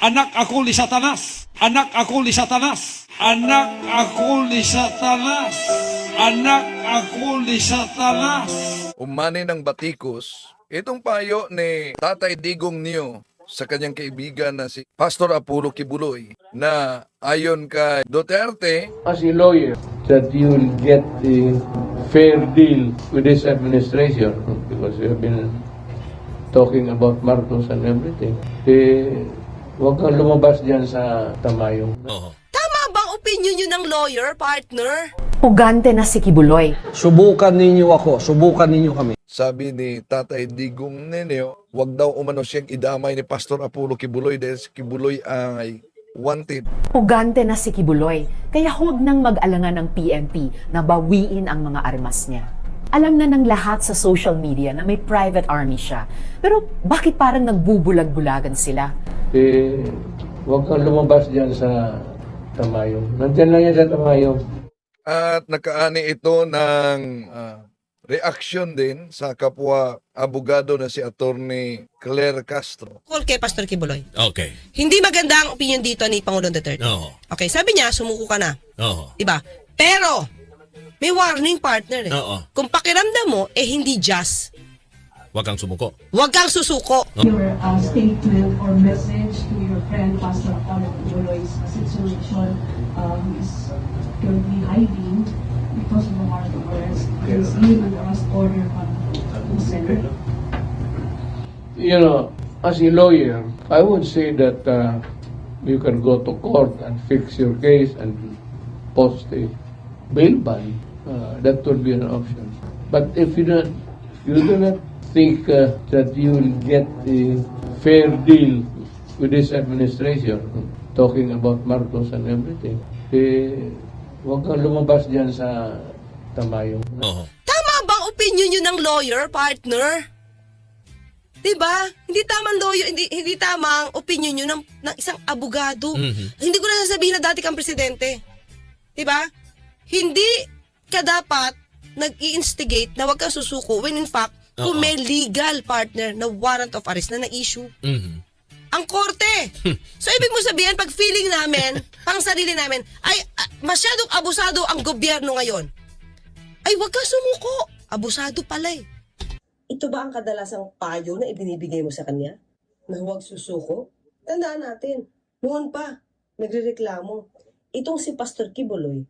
Anak ako ni Satanas. Anak ako ni Satanas. Anak ako ni Satanas. Anak ako ni Satanas. umani ng batikos, itong payo ni Tatay Digong Neo sa kanyang kaibigan na si Pastor Apollo Kibuloy na ayon kay Duterte, as a lawyer that you will get a fair deal with this administration because you have been talking about Marcos and everything. Eh, huwag kang lumabas dyan sa tamayong. Oo. Tama bang opinion nyo ng lawyer, partner? Pugante na si Kibuloy. Subukan ninyo ako, subukan ninyo kami. sabi ni Tatay Digong Neneo, wag daw umano siyang idamay ni Pastor Apollo Kibuloy dahil si Kibuloy ay wanted. Pugante na si Kibuloy. Kaya huwag nang mag-alangan ng PNP na bawiin ang mga armas niya. Alam na ng lahat sa social media na may private army siya. Pero bakit parang nagbubulag-bulagan sila? Eh, huwag kang lumabas dyan sa tamayong. Nandyan lang yan sa tamayong. At nakaani ito ng ah, reaction din sa kapwa abogado na si Attorney Claire Castro. Call kay Pastor Kibuloy. Okay. Hindi maganda ang opinion dito ni Pangulong Duterte. Oo. Okay, sabi niya, sumuko ka na. Oo. Diba? Pero, may warning partner eh. Oo. Kung pakiramdam mo, eh hindi just. Huwag kang sumuko. Huwag kang susuko. your uh, statement or message to your friend Pastor Apollo Tuloy's situation um, is currently hiding because of the warrant of arrest. Name and arrest order from the Senate. You know, as a lawyer, I would say that uh, you can go to court and fix your case and post a bail bond. Uh, that would be an option. But if you don't, you do not think uh, that you will get a fair deal with this administration, talking about Marcos and everything, eh, huwag kang lumabas dyan sa tamayong. Oo. Tama bang opinion nyo ng lawyer, partner? 'Di ba? Hindi tama lawyer, hindi hindi tama ang opinion nyo ng, ng isang abogado. Mhm. Hindi ko na sasabihin na dati kang presidente. 'Di ba? Hindi ka dapat nag-i-instigate na wag kang susuko when in fact kung Oo. may legal partner na warrant of arrest na na-issue. Mhm. Ang korte. so ibig mo sabihin pag feeling namin, pang sarili namin, ay ah, masyadong abusado ang gobyerno ngayon. Ay wag kang sumuko. Abusado pala eh. Ito ba ang kadalasang payo na ibinibigay mo sa kanya? Na huwag susuko? Tandaan natin, noon pa, nagrereklamo. Itong si Pastor Kibuloy,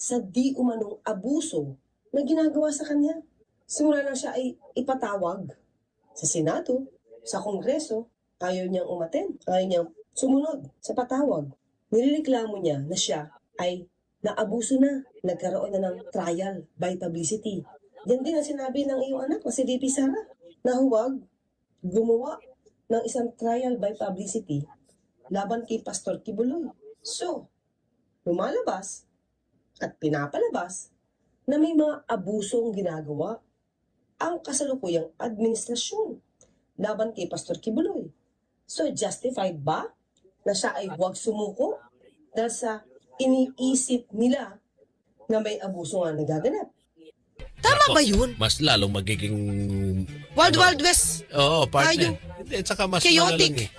sa di umanong abuso na ginagawa sa kanya. Simula na siya ay ipatawag sa Senado, sa Kongreso, ayaw niyang umaten, ayaw niyang sumunod sa patawag. Nireklamo niya na siya ay naabuso na, nagkaroon na ng trial by publicity. Yan din ang sinabi ng iyong anak na si VP Sara, na huwag gumawa ng isang trial by publicity laban kay Pastor Kibuloy. So, lumalabas at pinapalabas na may mga abusong ginagawa ang kasalukuyang administrasyon laban kay Pastor Kibuloy. So, justified ba na siya ay huwag sumuko dahil sa iniisip nila na may abuso nga nagaganap? Tama Ako, ba yun? Mas lalong magiging... Wild ano, Wild West. Oo, partner. Ayun. Hindi, at saka mas Chaotic. malalang eh.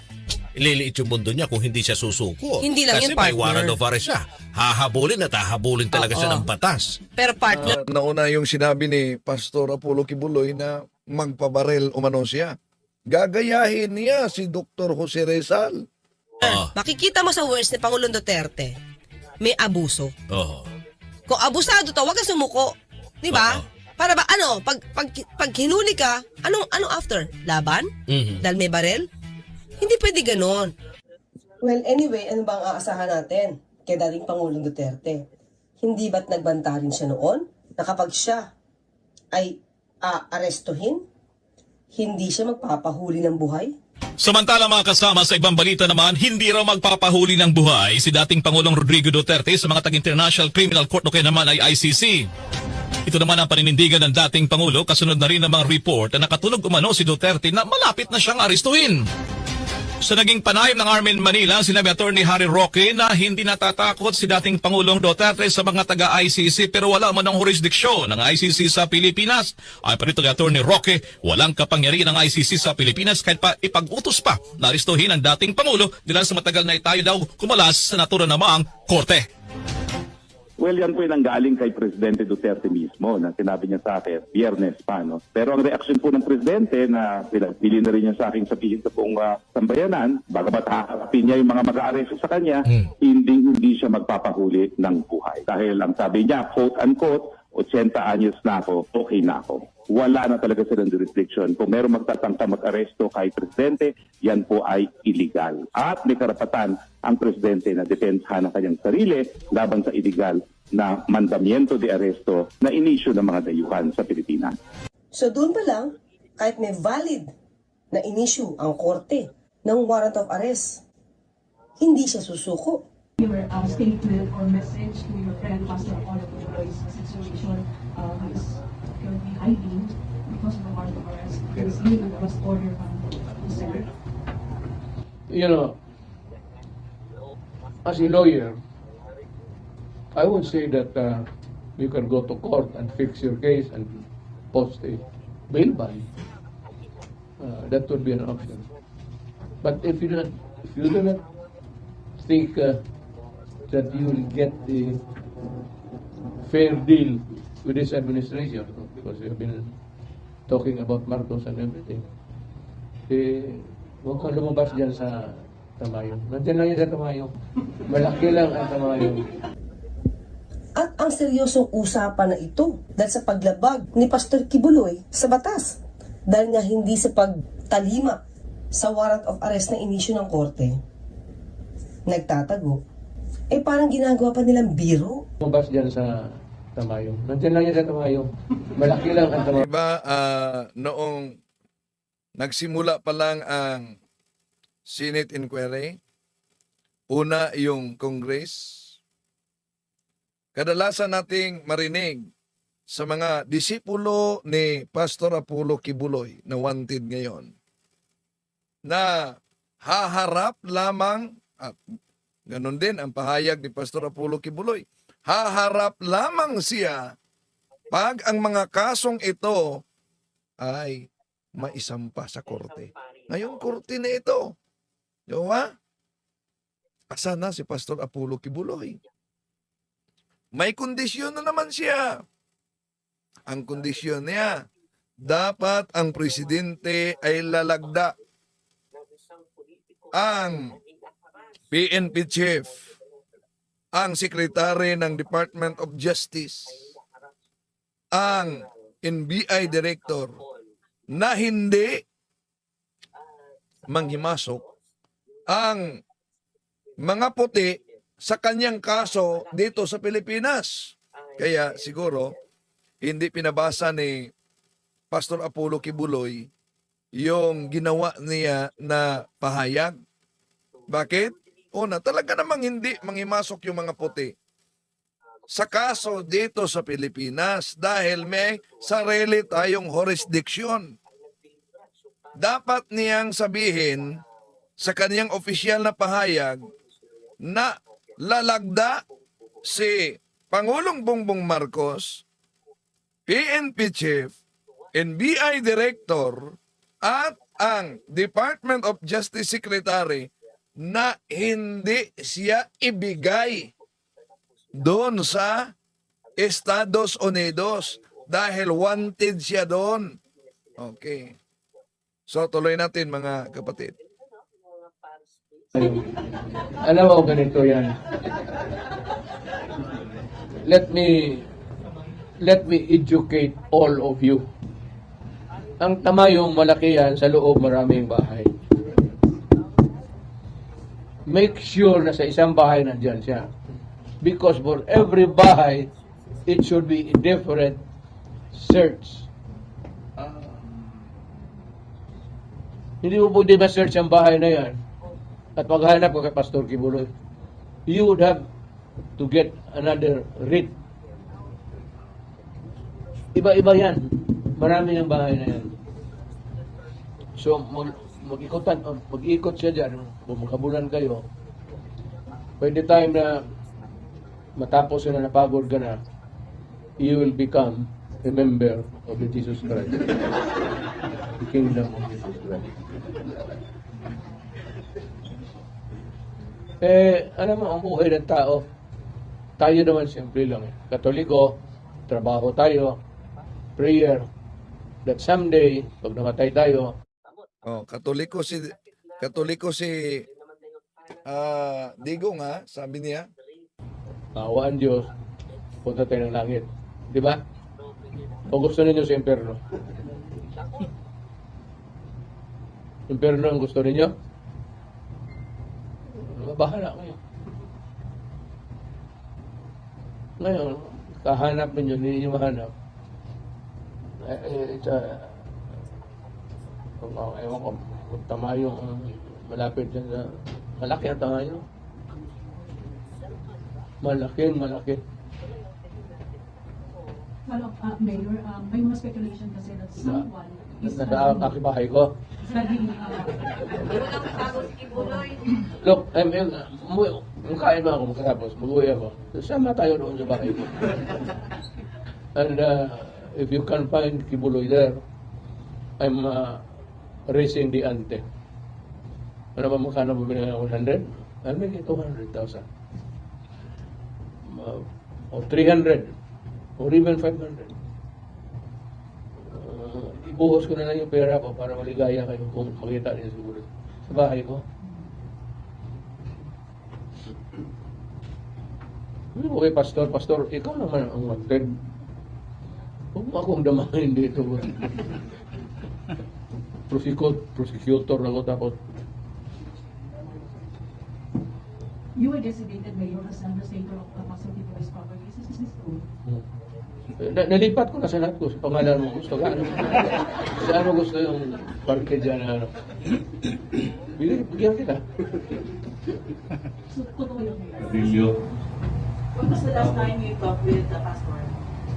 Ililiit yung mundo niya kung hindi siya susuko. Hindi lang Kasi yun, may partner. warrant of arrest siya. Hahabulin at hahabulin talaga siya Oo. ng batas. Pero partner, At nauna yung sinabi ni Pastor Apollo Kibuloy na magpabarel umano siya. Gagayahin niya si Dr. Jose Rizal. Oo. makikita mo sa words ni Pangulong Duterte, may abuso. Oo. Kung abusado to, wag kang sumuko. Di ba? Oo. Para ba, ano, pag, pag, pag hinuli ka, anong, anong after? Laban? Mhm. Dahil may barel? Hindi pwede ganon. Well, anyway, ano bang aasahan natin kay dating Pangulong Duterte? Hindi ba't nagbanta rin siya noon na kapag siya ay aarestuhin, hindi siya magpapahuli ng buhay? Samantala mga kasama sa ibang balita naman, hindi raw magpapahuli ng buhay si dating Pangulong Rodrigo Duterte sa mga tag-International Criminal Court o kaya naman ay ICC. Ito naman ang paninindigan ng dating Pangulo kasunod na rin ng mga report na nakatunog umano si Duterte na malapit na siyang arestuhin. Sa naging panayam ng Armin Manila, sinabi Attorney Harry Roque na hindi natatakot si dating Pangulong Duterte sa mga taga-ICC pero wala man ang jurisdiksyon ng ICC sa Pilipinas. Ay parito kay Attorney Roque, walang kapangyarihan ng ICC sa Pilipinas kahit pa ipag-utos pa na aristuhin ang dating Pangulo dahil sa matagal na itayo daw kumalas sa natura namang korte. Well, yan po yung nanggaling kay Presidente Duterte mismo na sinabi niya sa akin, biyernes pa, no? Pero ang reaksyon po ng Presidente na pinagpili na rin niya sa akin sabihin sa pong uh, sambayanan, bagamat haharapin niya yung mga mag-aaresto sa kanya, hindi hindi siya magpapahuli ng buhay. Dahil ang sabi niya, quote-unquote, 80 anyos na ako, okay na ako. Wala na talaga silang jurisdiction. Kung meron magtatangka mag-aresto kay Presidente, yan po ay illegal. At may karapatan ang Presidente na depensahan ang kanyang sarili laban sa illegal na mandamiento de aresto na inisyo ng mga dayuhan sa Pilipinas. So doon pa lang, kahit may valid na inisyu ang korte ng warrant of arrest, hindi siya susuko. Your uh, statement or message to your friend Pastor Apollo Tuloy's situation uh, is Because he an arrest order from the Senate. You know, as a lawyer, I would say that uh, you can go to court and fix your case and post a bail bond. Uh, that would be an option. But if you don't, if you do not think uh, that you will get the fair deal with this administration, because you've been talking about Marcos and everything, eh, huwag kang lumabas dyan sa Tamayo. Nandiyan lang yan sa Tamayo. Malaki lang ang Tamayo. At ang seryosong usapan na ito dahil sa paglabag ni Pastor Kibuloy sa batas. Dahil nga hindi sa pagtalima sa warrant of arrest na inisyu ng korte. Nagtatago. Eh parang ginagawa pa nilang biro. Lumabas dyan sa Tamayo. Nandiyan lang yan sa Tamayo. Malaki lang ang Tamayo. Diba, ah, noong nagsimula pa lang ang Senate inquiry, una yung Congress, kadalasan nating marinig sa mga disipulo ni Pastor Apollo Kibuloy na wanted ngayon na haharap lamang at ganun din ang pahayag ni Pastor Apollo Kibuloy haharap lamang siya pag ang mga kasong ito ay maisampa sa korte. Ngayon, korte na ito. Di ba? Asa na si Pastor Apollo Kibuloy? May kondisyon na naman siya. Ang kondisyon niya, dapat ang presidente ay lalagda ang PNP chief, ang sekretary ng Department of Justice, ang NBI director na hindi manghimasok ang mga puti sa kanyang kaso dito sa Pilipinas. Kaya siguro hindi pinabasa ni Pastor Apollo Kibuloy yung ginawa niya na pahayag. Bakit? Una, talaga namang hindi manghimasok yung mga puti sa kaso dito sa Pilipinas dahil may sarili tayong jurisdiction. Dapat niyang sabihin sa kaniyang opisyal na pahayag na lalagda si Pangulong Bongbong Marcos, PNP Chief, NBI Director, at ang Department of Justice Secretary na hindi siya ibigay doon sa Estados Unidos dahil wanted siya doon. Okay. So tuloy natin mga kapatid. Alam mo, ganito yan. Let me, let me educate all of you. Ang tamayong malaki yan, sa loob maraming bahay. Make sure na sa isang bahay nandyan siya. Because for every bahay, it should be a different search. Hindi mo pwede ma-search ang bahay na yan at maghanap ka kay Pastor Kibuloy. You would have to get another writ. Iba-iba yan. Marami ng bahay na yan. So, mag, mag-ikotan, oh, mag-ikot siya dyan, kung makabulan kayo, by the time na matapos na napagod ka na, you will become a member of the Jesus Christ. the kingdom of Jesus Christ. Eh, alam mo, ang buhay ng tao, tayo naman simple lang eh. Katoliko, trabaho tayo, prayer, that someday, pag namatay tayo, Oh, katoliko si katoliko si ah Digong ha, sabi niya. Kaawaan Diyos, punta tayo ng langit. Di ba? O gusto ninyo sa impyerno? Impyerno ang gusto ninyo? Bahala kayo. Ngayon, kahanap ninyo, hindi ninyo mahanap. Eh, eh, it's a, kung oh, ewan ko, kung tama yung uh, malapit dyan sa, malaki ang tama yun. Malaki, malaki. Up, uh, Mayor, um, may mga speculation kasi that someone is Nasa aking bahay ko. studying, uh, Look, I'm, I'm, um, kung kain ba ako magkatapos, mag-uwi ako. Sama tayo doon sa bahay ko. And uh, if you can find Kibuloy there, I'm uh, raising the ante. Ano ba magkano binigay ng 100? I'll make it 200,000. Uh, or 300. Or even 500. Uh, ibuhos ko na lang yung pera ko para maligaya kayo kung makita niyo siguro. Sa bahay ko. Okay, pastor, pastor, ikaw naman ang wanted. Huwag mo akong damahin dito. Prosecutor, prosecutor ako tapos you were designated mayor as administrator of the Pastor Tito's properties. Is this true? Na, nalipat ko na sa lahat ko sa pangalan mo gusto ka ano sa ano gusto yung parke dyan na ano bigyan, bigyan kita So, totoo. When was the last time you talked with the pastor?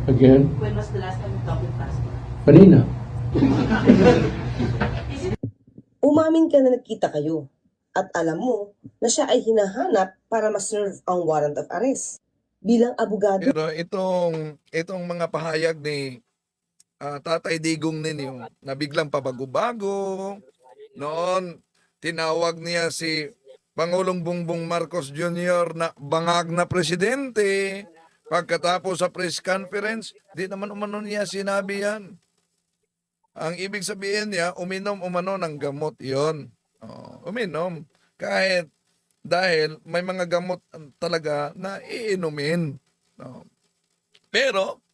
again When was the last time you talked with pastor? kanina Umamin ka na nagkita kayo at alam mo na siya ay hinahanap para ma-serve ang warrant of arrest. Bilang abogado, Pero itong itong mga pahayag ni ah, Tatay Digong ninyo na biglang pabago-bago noon tinawag niya si Pangulong Bongbong Marcos Jr. na bangag na presidente pagkatapos sa press conference di naman umano niya sinabi yan ang ibig sabihin niya uminom umano ng gamot yon uminom kahit dahil may mga gamot talaga na iinumin. No. Pero,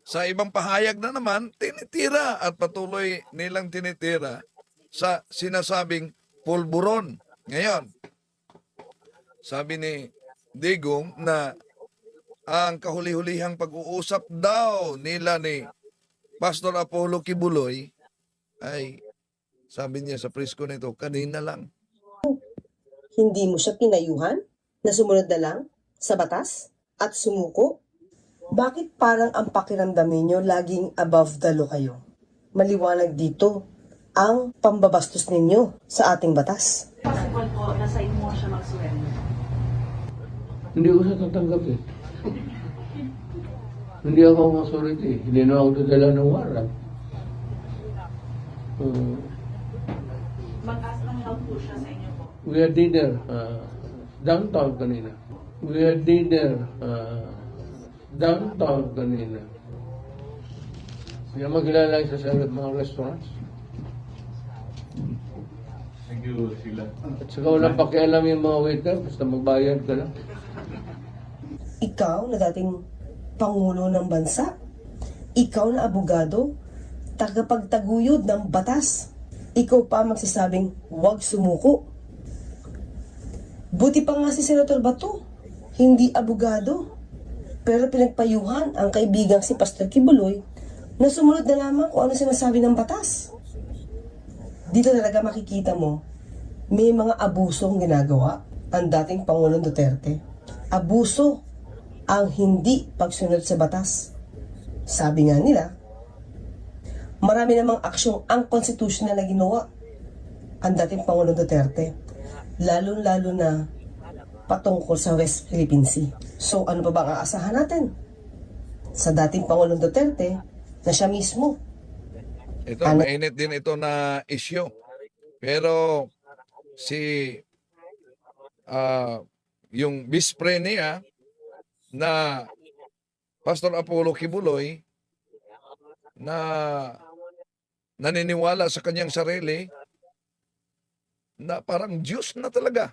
sa ibang pahayag na naman, tinitira at patuloy nilang tinitira sa sinasabing pulburon. Ngayon, sabi ni Digong na ang kahuli-hulihang pag-uusap daw nila ni Pastor Apollo Kibuloy ay sabi niya sa presko nito, kanina lang. hindi mo siya pinayuhan na sumunod na lang sa batas at sumuko? Bakit parang ang pakiramdam ninyo laging above the law kayo? Maliwanag dito ang pambabastos ninyo sa ating batas. Possible po na sa inyo siya mag-surrender. hindi ko siya tatanggap eh hindi ako ang authority hindi na ako dadala ng warrant Uh, Mag-ask ng help po siya sa inyo po. We had dinner uh, downtown kanina. We had dinner uh, downtown kanina. Hindi mo kilala isa sa mga restaurants. Thank you, Sheila. At saka walang pakialam yung mga waiter, basta magbayad ka lang. Ikaw na dating Pangulo ng Bansa, ikaw na abogado, tagapagtaguyod ng batas, ikaw pa magsasabing huwag sumuko. Buti pa nga si Senator Bato, hindi abogado, pero pinagpayuhan ang kaibigang si Pastor Kibuloy na sumunod na lamang kung ano sinasabi ng batas. Dito talaga makikita mo, may mga abusong ginagawa ang dating Pangulong Duterte. Abuso ang hindi pagsunod sa batas. Sabi nga nila, marami namang aksyong ang constitutional na ginawa ang dating Pangulong Duterte. Lalo-lalo na patungkol sa West Philippine Sea. So ano pa ba ang aasahan natin? Sa dating Pangulong Duterte na siya mismo. Ito, Ano? mainit din ito na issue. Pero si ah yung vice niya na Pastor Apollo Kibuloy na naniniwala sa kanyang sarili na parang Diyos na talaga.